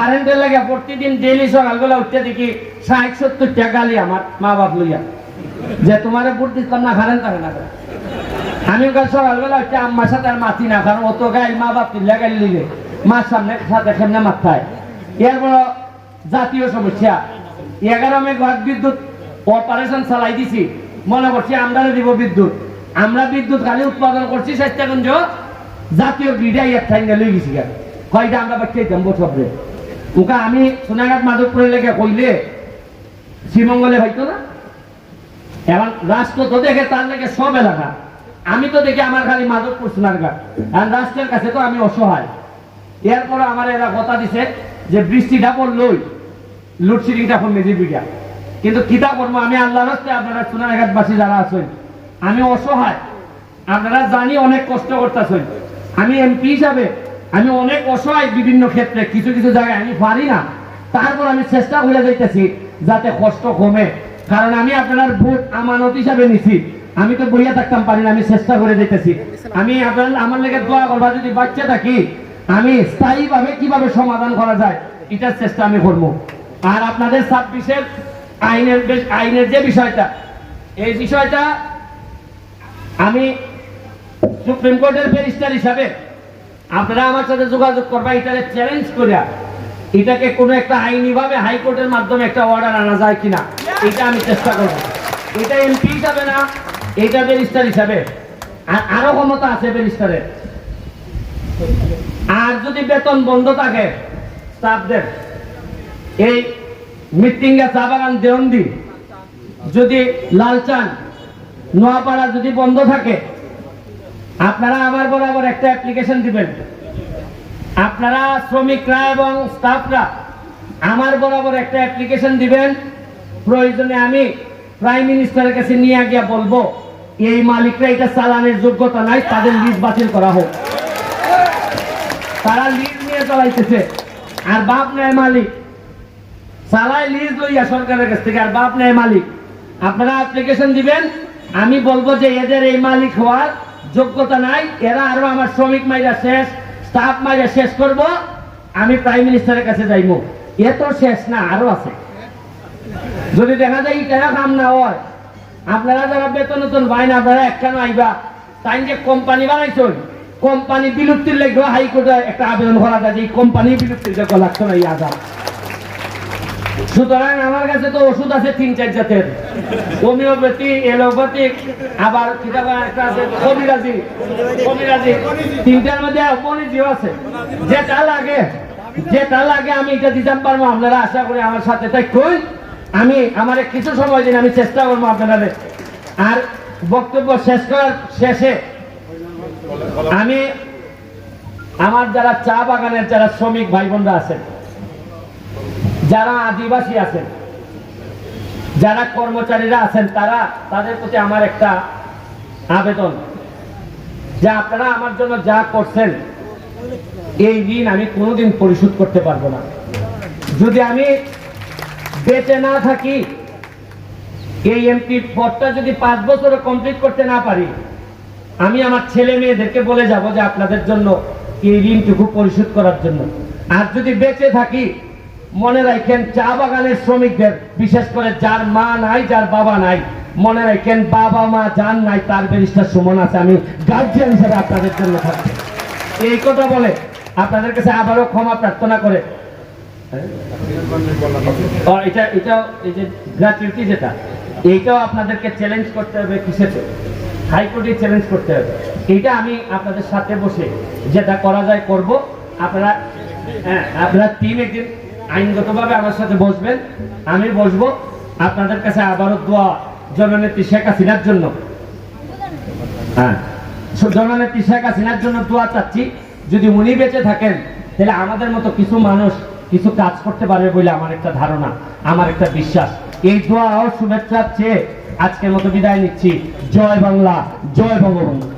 কারেন্টের লাগে প্রতিদিন ডেলি সকালবেলা উঠতে দেখি ষাট, সত্তর টাকা গালি আমার মা বাপ লইয়া। যে তোমার ভোট দিতাম না, কারেন্ট থাকে না আমি কাল সকালবেলা উঠতে আম্মার সাথে আর মাতি না, কারণ অত গাই মা বাপ তুলিয়া গাইল লিগে মার সামনে সাথে সামনে মাথায় এর বড় জাতীয় সমস্যা। এগারো মেঘাট বিদ্যুৎ অপারেশন চালাই দিছি। মনে করছি আমরা দিব বিদ্যুৎ। আমরা বিদ্যুৎ খালি উৎপাদন করছি চেষ্টাগঞ্জ জাতীয় গ্রিডে এক ঠাই লই গেছি কয়টা আমরা বাচ্চাই দেব সবরে? ওকে আমি সোনাঘাট মাধবপুরে লেগে কইলে, শ্রীমঙ্গলে হয়তো না? এখন রাষ্ট্র তো দেখে তার লেগে সব এলাকা। আমি তো দেখি আমার খালি মাধবপুর সোনারঘাট আর রাষ্ট্রের কাছে তো আমি অসহায়। এরপরে আমার এরা কথা দিছে যে বৃষ্টিটা পড়লই লোডশেডিংটা কমে যে বিঘা কিন্তু কিতা করব আমি আল্লাহ রাস্তায় আপনারা সোনারঘাটবাসী যারা আছেন, আমি অসহায়। আপনারা জানি অনেক কষ্ট করতেছেন। আমি এমপি হিসাবে আমি অনেক অসহায় বিভিন্ন ক্ষেত্রে, কিছু কিছু জায়গায় আমি পারি না। তারপর আমি চেষ্টা করে যাইতেছি, যাতে কষ্ট কমে। কারণ আমি আপনার ভোট আমানত হিসাবে নিছি। আমি তো বইয়া থাকতাম, পারি না, আমি চেষ্টা করে যেতেছি আমি আপনার, আমার লেগে দোয়া করবা, যদি বাচ্চা থাকি, আমি স্থায়ীভাবে কীভাবে সমাধান করা যায়, এটার চেষ্টা আমি করব। আর আপনাদের ছাব্বিশের আইনের আইনের যে বিষয়টা, এই বিষয়টা আমি সুপ্রিম কোর্টের ব্যারিস্টার হিসাবে আপনারা আমার সাথে যোগাযোগ করবা, এটাকে চ্যালেঞ্জ করিয়া। এটাকে কোনো একটা আইনি ভাবে হাইকোর্টের মাধ্যমে একটা অর্ডার আনা যায় কিনা, এটা আমি চেষ্টা করব। এটা এমপি হিসাবে না, এটা ব্যারিস্টার হিসাবে। আর আরও ক্ষমতা আছে ব্যারিস্টারের আর যদি বেতন বন্ধ থাকে স্টাফদের এই মৃত্যুঙ্গা চা বাগান দেওয়ন্দি যদি লালচান, নোয়াপাড়া যদি বন্ধ থাকে আপনারা আমার বরাবর একটা অ্যাপ্লিকেশন দিবেন। আপনারা শ্রমিকরা এবং স্টাফরা আমার বরাবর একটা অ্যাপ্লিকেশন দিবেন। প্রয়োজনে আমি প্রাইম মিনিস্টারের কাছে নিয়ে গিয়ে বলব, এই মালিকরা এটা চালানের যোগ্যতা নাই, তাদের লিজ বাতিল করা হোক। তারা লিজ নিয়ে চালাইতেছে। আর বাপ নেয় মালিক, চালায় লিজ লইয়া সরকারের কাছ থেকে, আর বাপ নেয় মালিক। আপনারা অ্যাপ্লিকেশন দিবেন, আমি বলব যে এদের এই মালিক হওয়ার যোগ্যতা নাই, এরা আরও আমার শ্রমিক মাইরা শেষ স্টাফ মাইরা শেষ করব, আমি প্রাইম মিনিস্টারের কাছে যাইব। এ তো শেষ না, আরও আছে। যদি দেখা যায় এটা কাম না হয়, আপনারা যারা বেতন নতুন পাই না, আপনারা একখানে আইবা। তাই যে কোম্পানি বানাইছেন কোম্পানি বিলুপ্তির লেগে হাইকোর্টে একটা আবেদন করা যায় যে কোম্পানি বিলুপ্তির লেগে লাগতো না এই আজাদ সুতরাং আমার কাছে তো ওষুধ আছে তিন, চার জাতের। হোমিওপ্যাথি এলোপ্যাথিক আবার তিনটার মধ্যে অপনিজিও আছে। যেটা লাগে যেটা লাগে আমি এটা দিতে পারব, আপনারা আশা করি আমার সাথে তাই কই আমি, আমার কিছু সময় দিন, আমি চেষ্টা করব আপনারা আর বক্তব্য শেষ করার শেষে, আমি, আমার যারা চা বাগানের যারা শ্রমিক ভাই বোনরা আছেন যারা আদিবাসী আছেন, যারা কর্মচারীরা আছেন, তারা তাদের প্রতি আমার একটা আবেদন যে আপনারা আমার জন্য যা করছেন, এই ঋণ আমি কোনোদিন পরিশোধ করতে পারব না। যদি আমি বেঁচে না থাকি, এই এমপি পদটা যদি পাঁচ বছরে কমপ্লিট করতে না পারি, আমি আমার ছেলে মেয়েদেরকে বলে যাব যে আপনাদের জন্য এই ঋণটুকু পরিশোধ করার জন্য। আর যদি বেঁচে থাকি মনে রাখেন, চা বাগানের শ্রমিকদের, বিশেষ করে যার মা নাই, যার বাবা নাই, মনে রাখেন, বাবা মা যার নাই, তার ব্যারিস্টার সুমন আছে। আমি গার্জিয়ান হিসেবে আপনাদের জন্য থাকছি। এই কথা বলে আপনাদের কাছে আবারও ক্ষমা প্রার্থনা করে। এটা এটাও এই যে গ্র্যাচুইটি যেটা, এইটাও আপনাদেরকে চ্যালেঞ্জ করতে হবে কিসেতে হাইকোর্টে চ্যালেঞ্জ করতে হবে। এইটা আমি আপনাদের সাথে বসে যেটা করা যায় করব। আপনারা হ্যাঁ আপনারা টিম একদিন আইনগতভাবে আমার সাথে বসবেন, আমি বসবো। আপনাদের কাছে আবারও দোয়া জননেত্রী শেখ হাসিনার জন্য। হ্যাঁ জননেত্রী শেখ হাসিনার জন্য দোয়া চাচ্ছি। যদি উনি বেঁচে থাকেন, তাহলে আমাদের মতো কিছু মানুষ কিছু কাজ করতে পারবে বলে আমার একটা ধারণা, আমার একটা বিশ্বাস। এই দোয়া ও শুভেচ্ছা চেয়ে আজকের মতো বিদায় নিচ্ছি। জয় বাংলা, জয় বঙ্গবন্ধু।